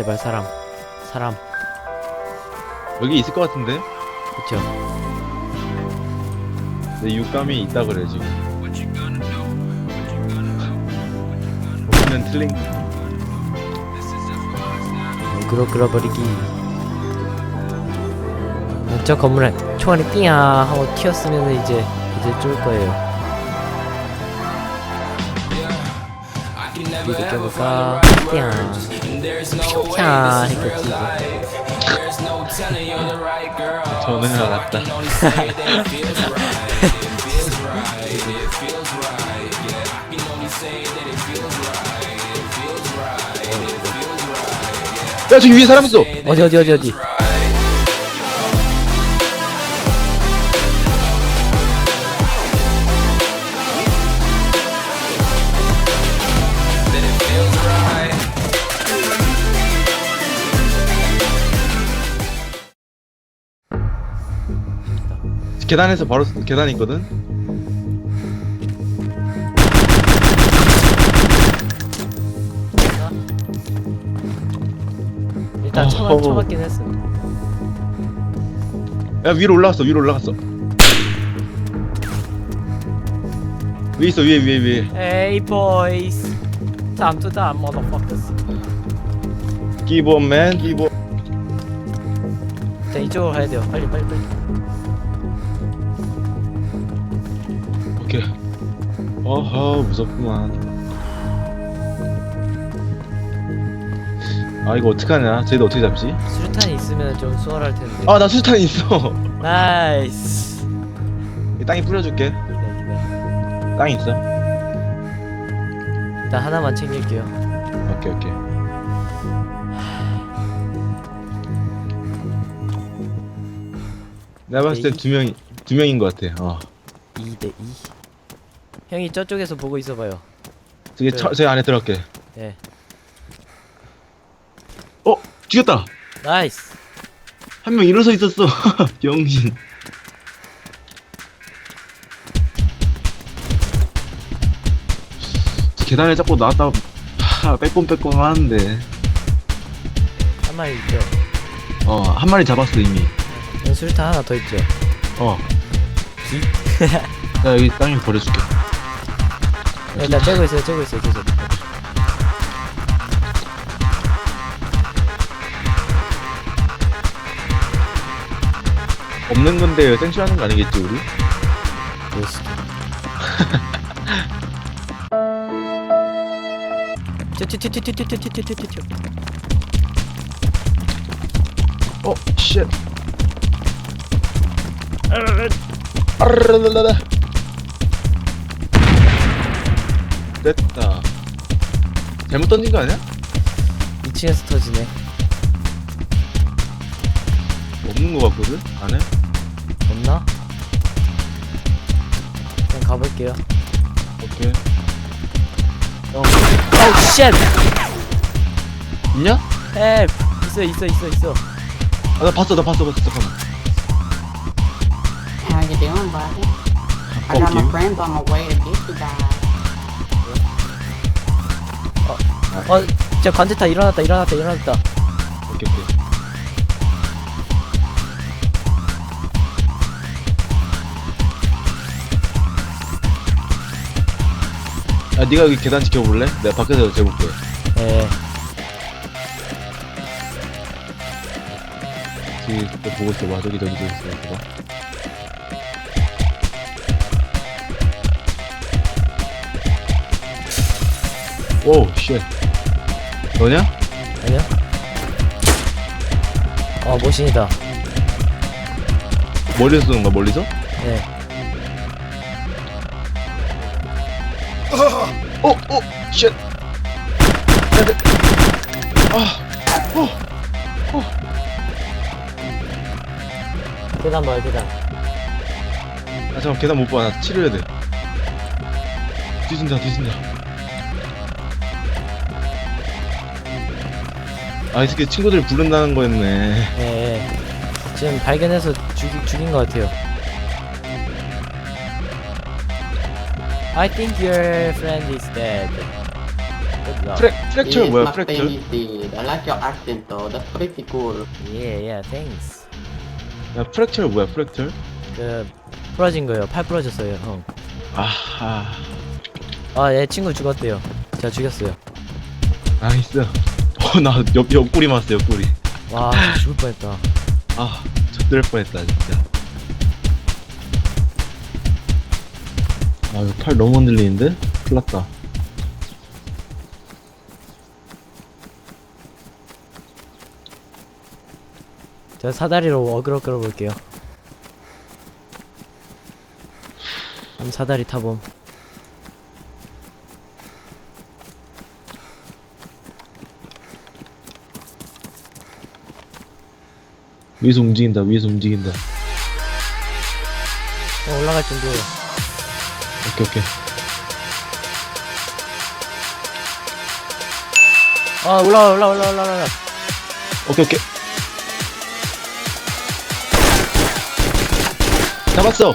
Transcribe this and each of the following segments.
제발 사람 사람. 여기 있을 것 같은데? 그쵸. 내 육감이 있다 그래 지금. 보면 틀린 어그로 끌어버리기. 저 건물에 총알이 띵야 하고 튀었으면 이제 이제 쫄 거예요. 이렇게 껴볼까? 띵야 띵야 했겠지 저는 알았다. 야 저기 위에 사람 있어 어디 어디 어디 어디 계단에서 바로 계단 있거든. 일단 쳐맞, 어허. 쳐맞긴 했어 야 위로 올라갔어 위로 올라갔어. 위에 있어 위에 위에 위에. Hey boys. Time to die motherfuckers. 기본맨 기본 자 이쪽으로 가야 돼요. 빨리 빨리 빨리 오케이 어허 무섭구만. 아 이거 어떡하냐? 쟤도 어떻게 잡지? 수류탄이 있으면 좀 수월할 텐데. 아 나 수탄 있어. 나이스. 이 땅에 뿌려줄게. 기다려. 기다려 땅 있어. 일단 하나만 챙길게요. 오케이 오케이. 내가 봤을 땐 두 명이 두 명인 것 같아. 어. 2대 2 형이 저쪽에서 보고 있어봐요. 저기 그래. 차, 저기 안에 들어갈게. 예. 어? 죽였다! 나이스. 한 명 일어서 있었어. 영신. 계단에 자꾸 나왔다 하, 빼꼼 빼꼼 하는데. 한 마리 있죠? 어 한 마리 잡았어 이미. 여기 수류탄 하나 더 있죠? 어. 야, 여기 땅에 버려줄게 일단 째고 있어요 째고 있어요 계속 없는 건데 생출하는 거 아니겠지 우리? 그렇지 튀튀튀튀튀튀튀튀튀튀 어 쉣. 아르르르르 됐다. 잘못 던진 거 아니야? 2층에서 터지네 없는 거 같거든? 안에? 없나? 그냥 가볼게요 오케이. 어. 오우 쉣! 있냐? 헬프! 있어 있어 있어 있어 아, 나 봤어, 나 봤어, 봤어. 잠깐만. How you doing, buddy? I got my friends on the way to get you guys. 어 진짜 관제타 일어났다 일어났다 일어났다 오케이, 오케이. 아, 네가 여기 계단 지켜볼래? 내가 밖에서 재볼게. 예또 보고 있어 봐. 저기, 저기, 저기 있어. 봐. 오, 쉣. 너냐? 아니요 어 모신이다 멀리서 쏘는 거야, 멀리서? 예 어, 어, 쉣. 야, 내- 아, 어, 계단 봐요 계단 아, 잠깐 계단 못 봐. 나 치료해야 돼. 뒤진다, 뒤진다. 아, 이 새끼 친구들 부른다는 거였네. 예, 예. 지금 발견해서 죽이, 죽인 것 같아요 I think your friend is dead good luck. Yes, 뭐야 fancy. I like your accent though. That's pretty cool. Yeah, yeah, thanks. 야 프랙처 뭐야 프랙처? 그 부러진 거예요. 팔 부러졌어요, 형. 아하 아, 얘 친구 죽었대요. 제가 죽였어요. 나이스 어나 옆 옆구리 맞았어 옆구리 와, 진짜 죽을 뻔했다. 아 젖들 뻔했다 진짜 아 이거 팔 너무 흔들리는데? 큰일 났다 제가 사다리로 어그로 끌어볼게요. 한번 사다리 타봄. 위에서 움직인다 위에서 움직인다 어, 올라갈 정도예요. 오케이 오케이 아, 올라와, 올라와, 올라와, 올라와. 올라와. 오케이 오케이 잡았어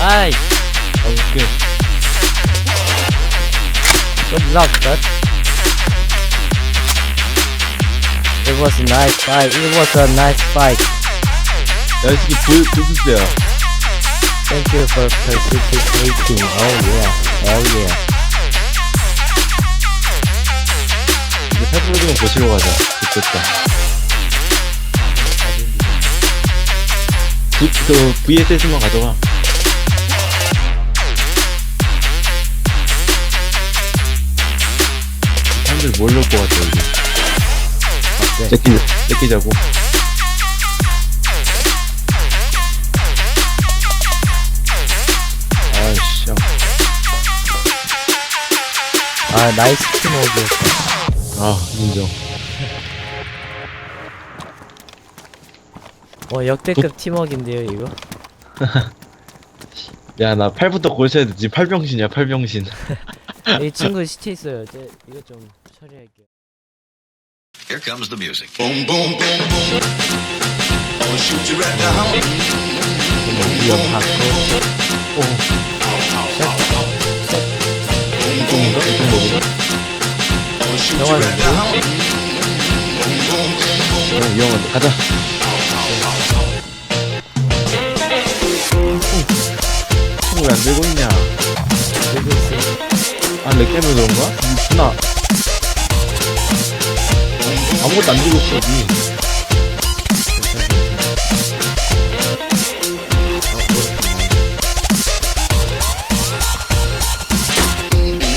아이, 아, 오케이 good luck, bud. It was a nice fight. It was a nice fight. 야 이 새끼 불 불수스야 Thank you for participating. Oh yeah. Hell yeah. 이제 팔부러지면 고치러 가자 좋겠다 그, 그 VSS만 가져가 사람들 뭘 넣을 것 같아 여기 네. 뺏기, 뺏기자고 아이씨 야. 아, 나이스 팀워크였어. 아 인정 어, 역대급 팀워크인데요, 이거? 야 나 팔부터 고쳐야 돼 지금 팔병신이야 팔병신 이 친구 시체 있어요. 제 이거 좀 처리할게요. Here comes the music. Boom, boom, boom, boom. I'ma shoot you right now. 이동인가? 이동 모드가? I'ma shoot you right now. Boom, boom, boom, boom. 어, 위험한데 가자 친구 왜안 들고 있냐 들고 있어요. 아렉 때문에 그런가? 누나 아무것도 안 들고 있어 여기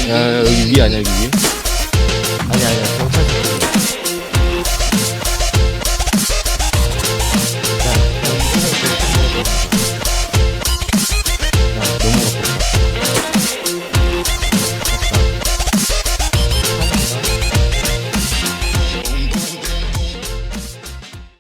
야, 여기 위 아니야 여기 위? 아니 아니야